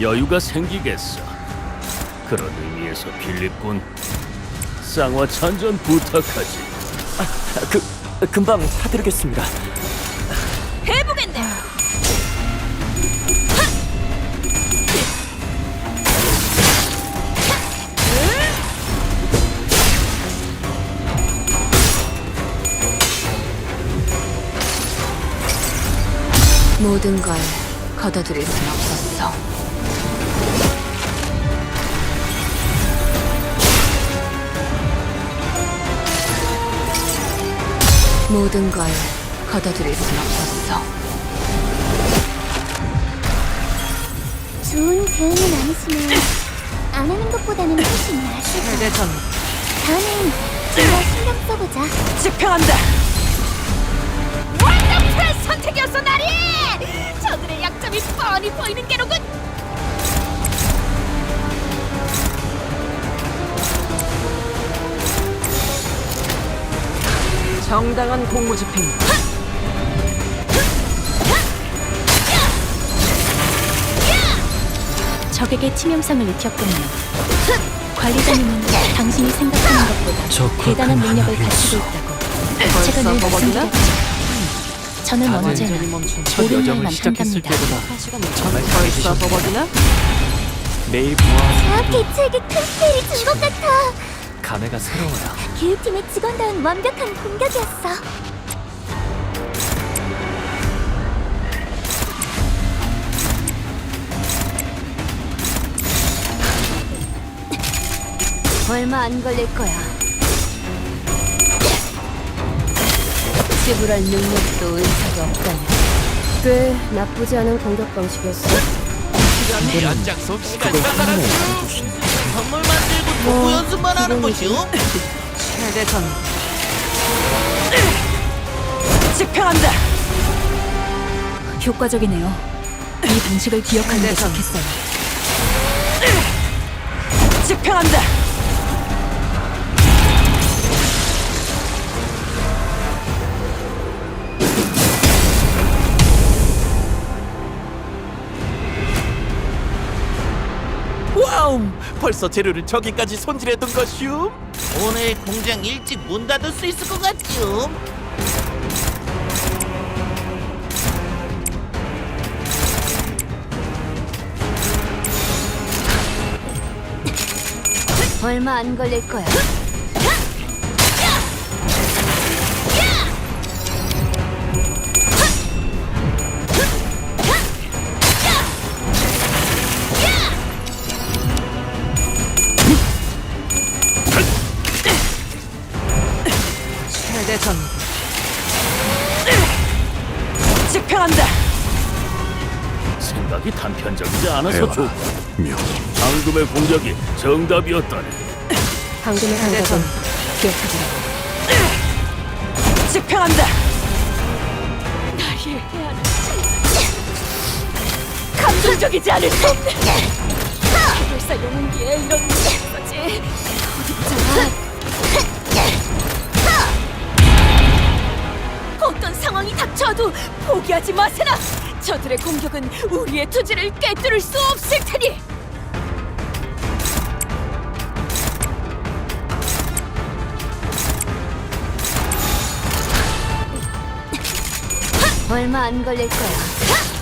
여유가 생기겠어. 그런 의미에서 필립군 쌍화 찬전 부탁하지. 그 금방 타드리겠습니다. 해보겠네. 모든 걸 걷어들일 순 없었어. 모든 걸 걷어들일 순 없었어. 좋은 대응은 아니지만 안 하는 것보다는 훨씬 나을 거야. 대전 다음엔 제가 신경 써보자. 집행한다. 원더풀 선택이었어 나리. 저들의 약점이 뻔히 보이는 게로군. 정당한 공무 집행. 적에게 치명상을 입혔군요. 관리자님은 당신이 생각하는 것보다 저 대단한 능력을 가지고 있어. 있다고 제가 늘 말씀드렸죠. 저는 언제나 첫 옳은 말만 한답니다. 정말 잘해주셨고 버벅이나? 매일 보아 아, 대체에게 큰 스케일이 준것 같아. 감회가 새로워요. 교육팀의 직원다운 완벽한 공격이었어. 얼마 안 걸릴 거야. 지불할 능력도 의사가 없다니. 꽤 나쁘지 않은 공격 방식이었어. 연장 수업 시간 만들고 도구 연습만 하는 거죠? 최대전. 집행한다. 효과적이네요. 이 방식을 기억하는 게. 좋겠어요. 집행한다. 벌써 재료를 저기까지 손질해둔 것이오? 오늘 공장 일찍 문 닫을 수 있을 것 같죠? 얼마 안 걸릴 거야. 최대 전. 집행한다. 생각이 단편적이지 않아서 좋고 방금의 공격이 정답이었다네. 방금의. 공격은 기억하더라고. 집행한다. 나의 해안은 감정적이지 않을 수 없네. 불사 영웅기에 이런 거지. 어떤 닥쳐도 포기하지 마세나. 저들의 공격은 우리의 투지를 꿰뚫을 수 없을 테니. 얼마 안 걸릴 거야.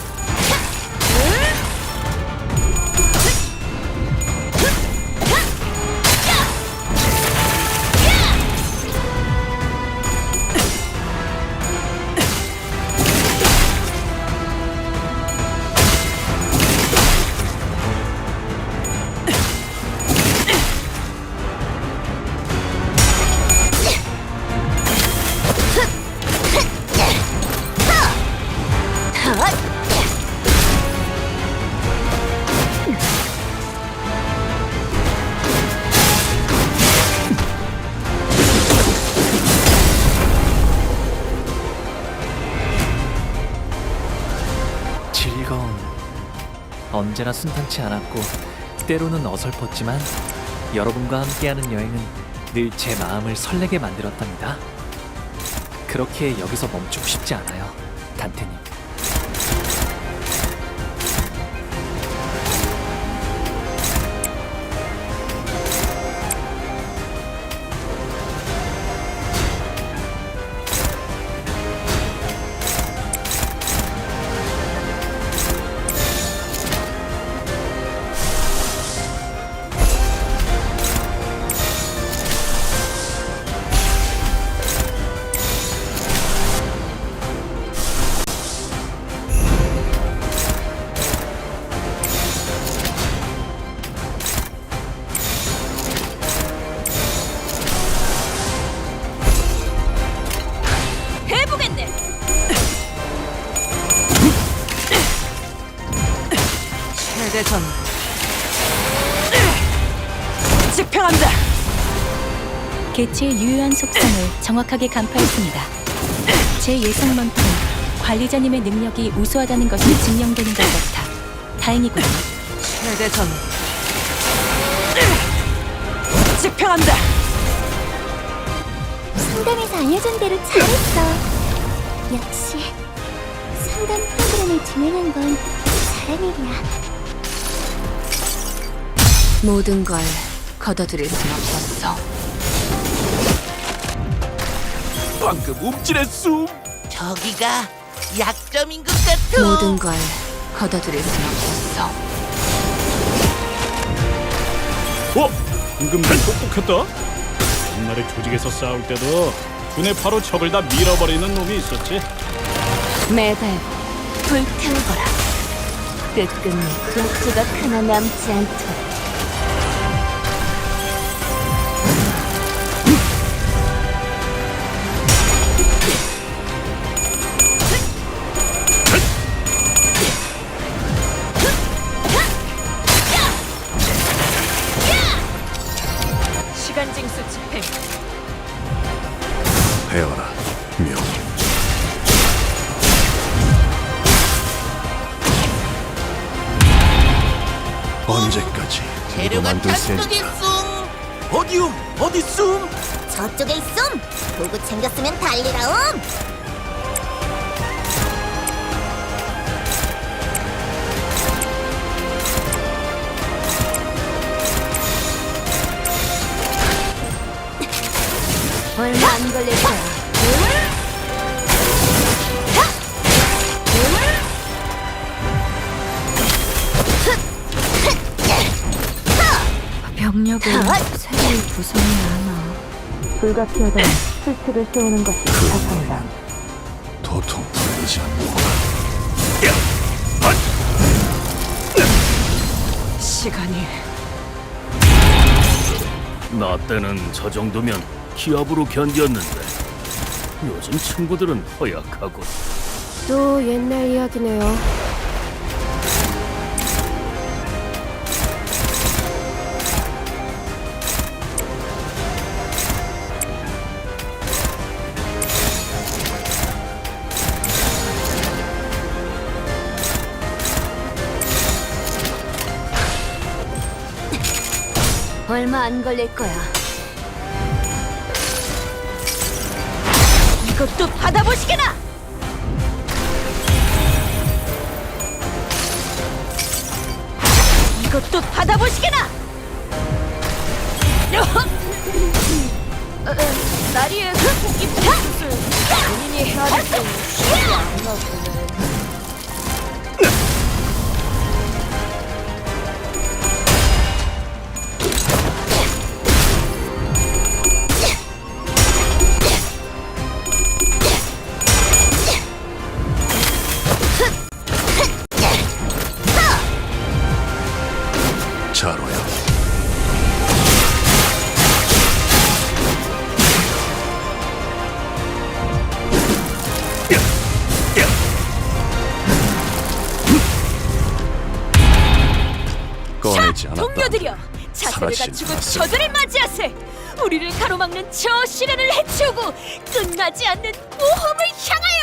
언제나 순탄치 않았고 때로는 어설펐지만 여러분과 함께하는 여행은 늘 제 마음을 설레게 만들었답니다. 그렇게 여기서 멈추고 싶지 않아요, 단테님. 최대선 집행한다. 개체의 유효한 속성을 정확하게 간파했습니다. 제 예상만큼 관리자님의 능력이 우수하다는 것이 증명되는 것 같아 다행이군요. 최대선 집행한다. 상담에서 알려준 대로 잘했어. 역시 상담 프로그램을 진행한 건 잘한 일이야. 모든 걸 걷어들일 순 없었어. 방금 움찔했음. 저기가 약점인 것 같아. 모든 걸 걷어들일 순 없었어. 어? 임금님 똑똑했다. 옛날에 조직에서 싸울 때도 두뇌 바로 적을 다 밀어버리는 놈이 있었지. 매달 불태우거라. 끝끝내 역주가 하나 남지 않도록. 언제까지 이거 재료가 만들 셈 단속에 쏨. 어디움? 어디 쏨? 저쪽에 있음. 도구 챙겼으면 달리라움. 얼마 안 걸릴 거야. 병력은 새로이 구성이 많아. 불가피하다면 실체를 세우는 것이 자산이다. 도통 풀리지 않는구나 시간이 나 때는 저 정도면 기압으로 견뎠는데 요즘 친구들은 허약하고 또 옛날 이야기네요. 얼마 안 걸릴 거야. 이것도 받아보시게나. 꺼내지 않았다 동료들여 자세를 사라진 갖추고. 저들을 맞이하세 우리를 가로막는 저 시련을 해치우고 끝나지 않는 모험을 향하여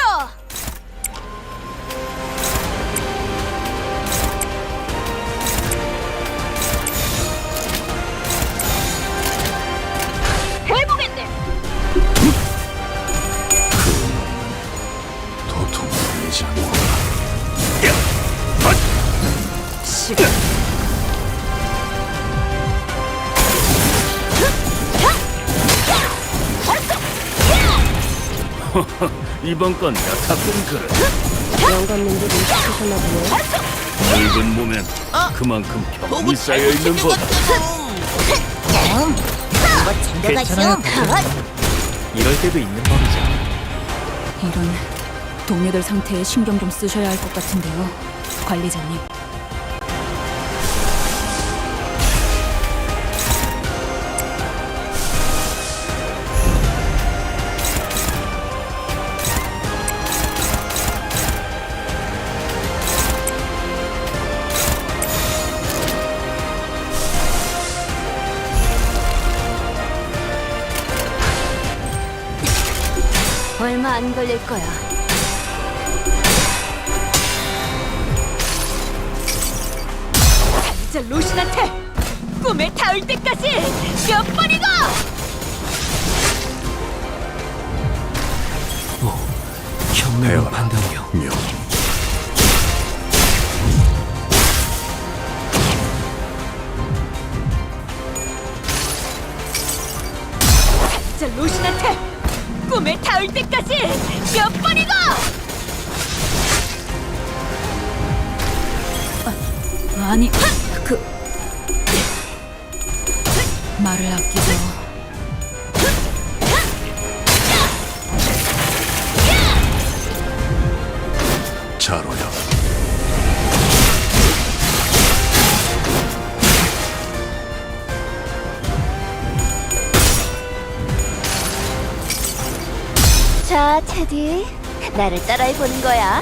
이번 건 약학군 그래. 영감님들이 시키셨나 보네. 늙은 몸엔 그만큼 경험이 쌓여 있는 법. 음, 이거 괜찮아요, 챙겨가시오. 이럴 때도 있는 법이죠. 이런 동료들 상태에 신경 좀 쓰셔야 할 것 같은데요, 관리자님. 걸릴 거야. 이제 로신한테 꿈에 닿을 때까지 몇 번이고! 현명한 배워라 판단이요. 명 이제 로신한테 꿈에 닿을 때까지 몇 번이고! 아니, 그 말을 아끼 테디. 나를 따라해 보는 거야.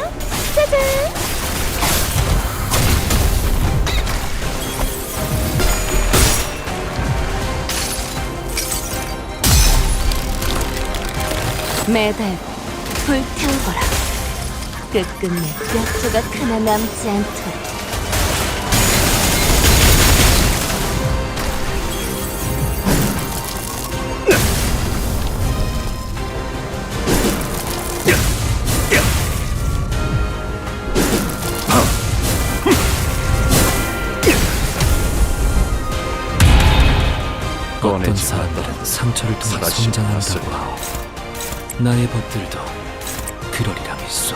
짜잔. 매달 불태워봐라. 끝끝내 몇 조각 하나 남지 않도록. 어떤 사람들은 상처를 통해 사라지지 성장한다고. 하오. 나의 법들도 그러리라 믿소.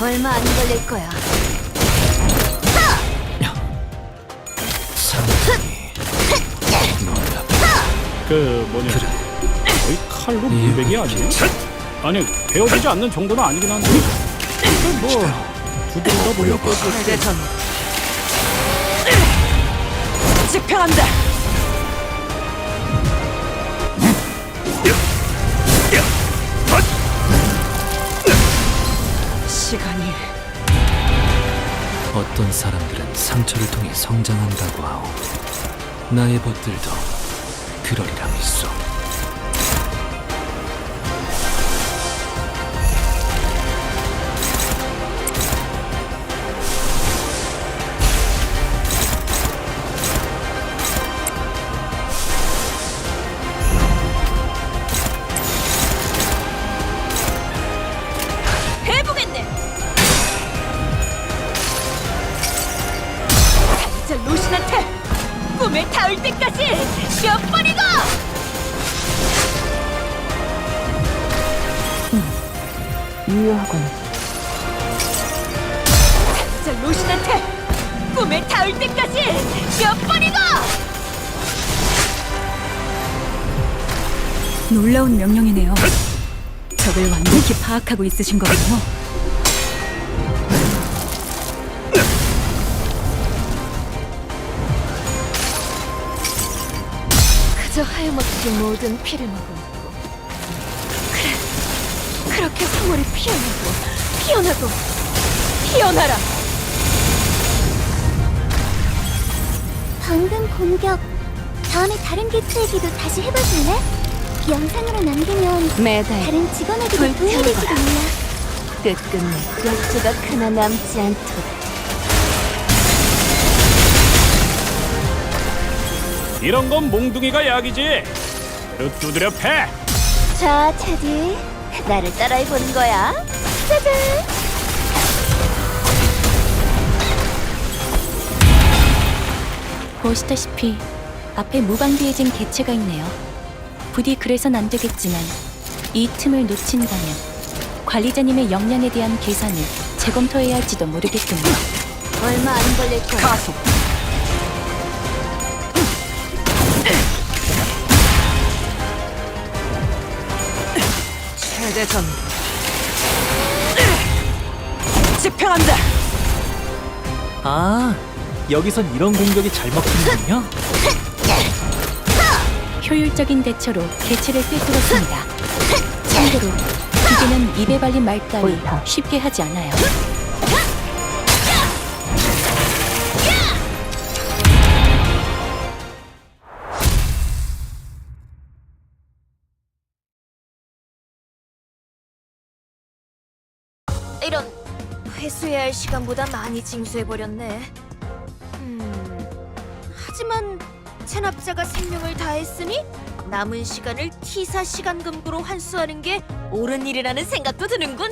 얼마 안 걸릴 거야. 상황이 놀랍. 그 뭐냐 거의 칼로 물베기 아니에요? 아니 베어지지 않는 정도는 아니긴 한데 근데 뭐 보면 보여봐 대전 집행한다. 시간이 어떤 사람들은 상처를 통해 성장한다고 하오. 나의 법들도 그러리라 믿소. 꿈에 닿을 때까지 몇 번이고! 놀라운 명령이네요. 적을 완벽히 파악하고 있으신 거군요. 그저 하염없이 모든 피를 머금고 그래 그렇게 황홀히 피어나고 피어나고 피어나라! 공격. 다음에 다른 개체에게도 다시 해봐줄래? 영상으로 남기면 매달 다른 직원에게도 불태워라. 도움될지도 몰라 끝끝내 몇 조각 하나 남지 않도록. 이런 건 몽둥이가 약이지. 그릇 두드려 패자 테디 나를 따라해 보는 거야. 짜잔 보시다시피 앞에 무방비해진 개체가 있네요. 부디 그래선 안 되겠지만 이 틈을 놓친다면 관리자님의 역량에 대한 계산을 재검토해야 할지도 모르겠군요. 얼마 안 걸릴 거야 가속! 최대 전 집행한다! 아, 여기선 이런 공격이 잘 먹히는군요. 효율적인 대처로 개체를 꿰뚫었습니다. 참고로 기계는 입에 발린 말 따위 쉽게 하지 않아요. 이런 회수해야 할 시간보다 많이 징수해버렸네. 음, 하지만 체납자가 생명을 다했으니 남은 시간을 T사 시간금고로 환수하는 게 옳은 일이라는 생각도 드는군.